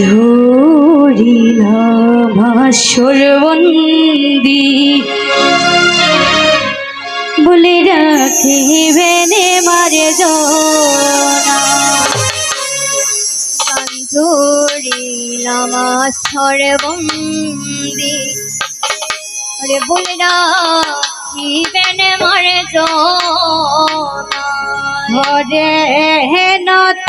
ঝরিলা ভাস্বরবন্দি বলে রাখিবেন মারে জরিলাম স্বরবন্দি রে বলে রাখিবেন মারে জরে নত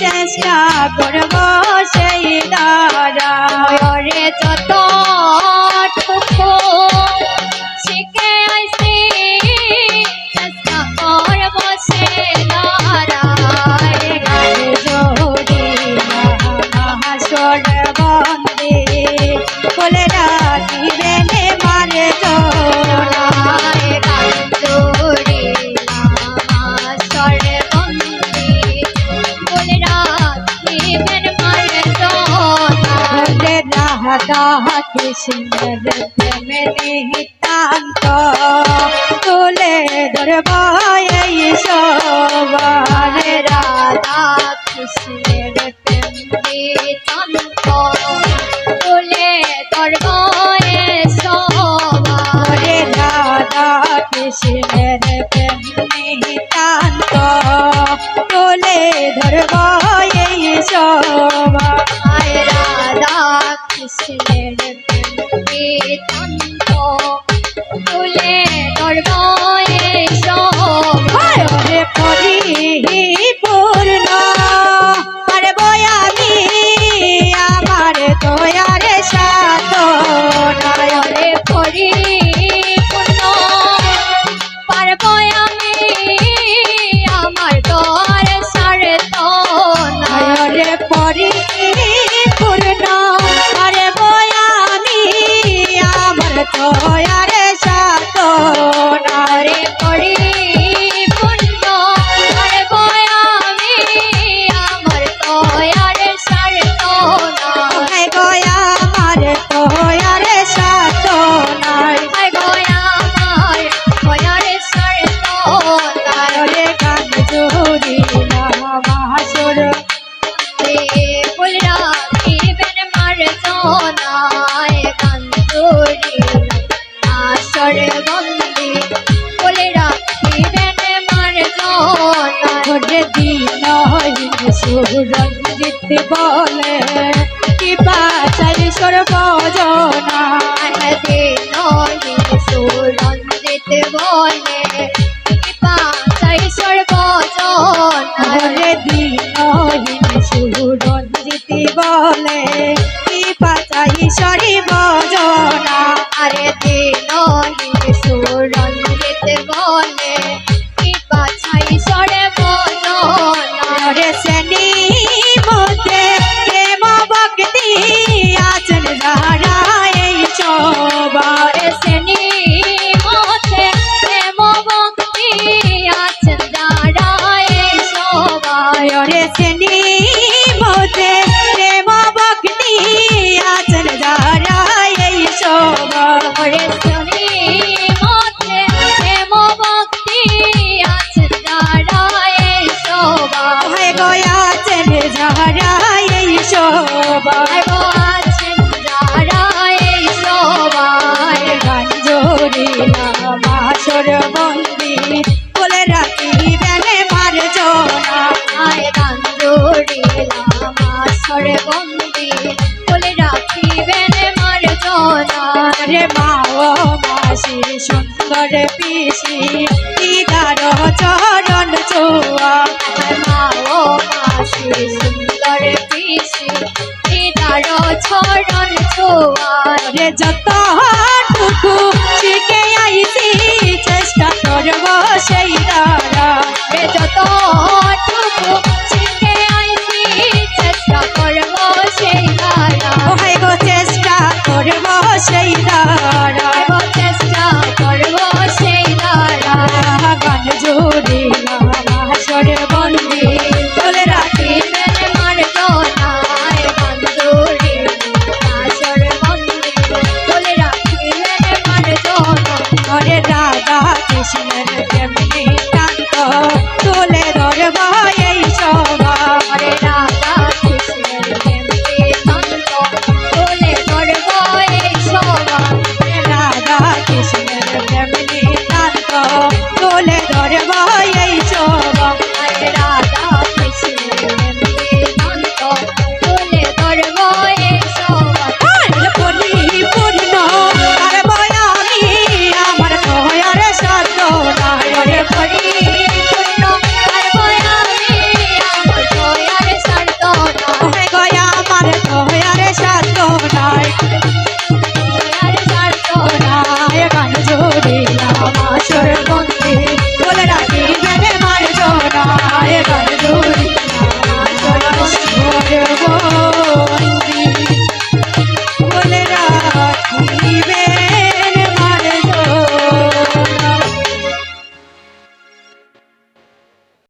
চেষ্টা করব राधा कृष्ण रत्न में निहितांत तोले दरबार शोभार राधा कृष्ण रत्न निहितांत तोले दरबार शोभार राधा कृष्ण रत्न निहितांत तोले दरबार शोभा কৃষ্ণের প্রেমকে তন্ত তুলে ধরবা। যদি বলে কৃপা চারি সর্বজনা দিন সুরঞ্জিত বলে সুন্দর পিসি দিদার চরণ